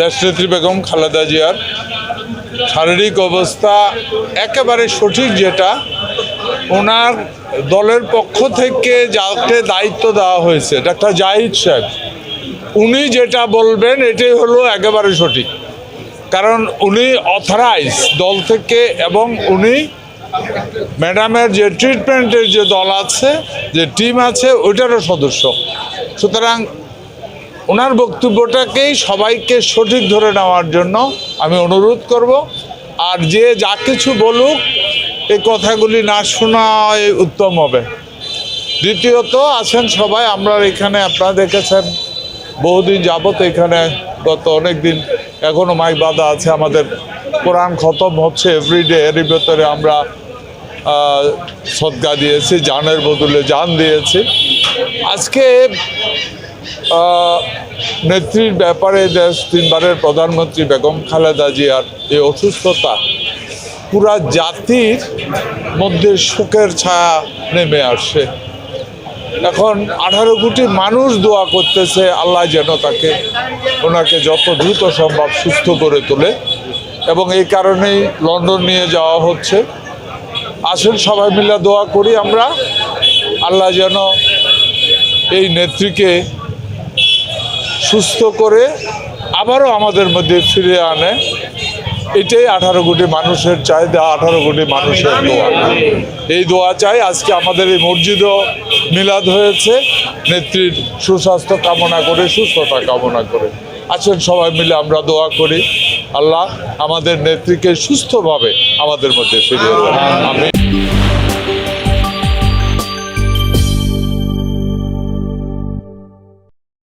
দেশনেত্রী বেগম খালেদা জিয়ার শারীরিক অবস্থা একেবারে সঠিক যেটা, ওনার দলের পক্ষ থেকে যাকে দায়িত্ব দেওয়া হয়েছে, ডাক্তার জাহিদ সাহেব, উনি যেটা বলবেন এটাই হলো একেবারে সঠিক। কারণ উনি অথরাইজ দল থেকে এবং উনি ম্যাডামের যে ট্রিটমেন্টের যে দল আছে, যে টিম আছে, ওইটারও সদস্য। সুতরাং ওনার বক্তব্যটাকেই সবাইকে সঠিক ধরে নেওয়ার জন্য আমি অনুরোধ করব। আর যে যা কিছু বলুক, এই কথাগুলি না শোনাই উত্তম হবে। দ্বিতীয়ত, আছেন সবাই, আমরা এখানে আপনারা দেখেছেন বহুদিন যাবত এখানে গত অনেক দিন এখনও মাইক বাঁধা আছে। আমাদের কোরআন খতম হচ্ছে এভরিডে এরই ভেতরে আমরা সদকা দিয়েছি, জানের বদলে জান দিয়েছি। আজকে নেত্রীর ব্যাপারে দেশ তিনবারের প্রধানমন্ত্রী বেগম খালেদা জিয়ার এই অসুস্থতা পুরা জাতির মধ্যে শোকের ছায়া নেমে আসছে। এখন আঠারো কোটি মানুষ দোয়া করতেছে, আল্লাহ যেন তাকে, ওনাকে যত দ্রুত সম্ভব সুস্থ করে তোলে এবং এই কারণেই লন্ডন নিয়ে যাওয়া হচ্ছে। আসুন সবাই মিলে দোয়া করি আমরা, আল্লাহ যেন এই নেত্রীকে সুস্থ করে আবারও আমাদের মধ্যে ফিরে আনে। এটাই আঠারো কোটি মানুষের চাহিদা, আঠারো কোটি মানুষের দোয়া। এই দোয়া চাই আজকে আমাদের এই মসজিদও মিলাদ হয়েছে। নেত্রীর সুস্বাস্থ্য কামনা করে, সুস্থতা কামনা করে। আছেন সবাই মিলে আমরা দোয়া করি। আল্লাহ আমাদের নেত্রীকে সুস্থভাবে আমাদের মধ্যে ফিরিয়ে দেন। আমি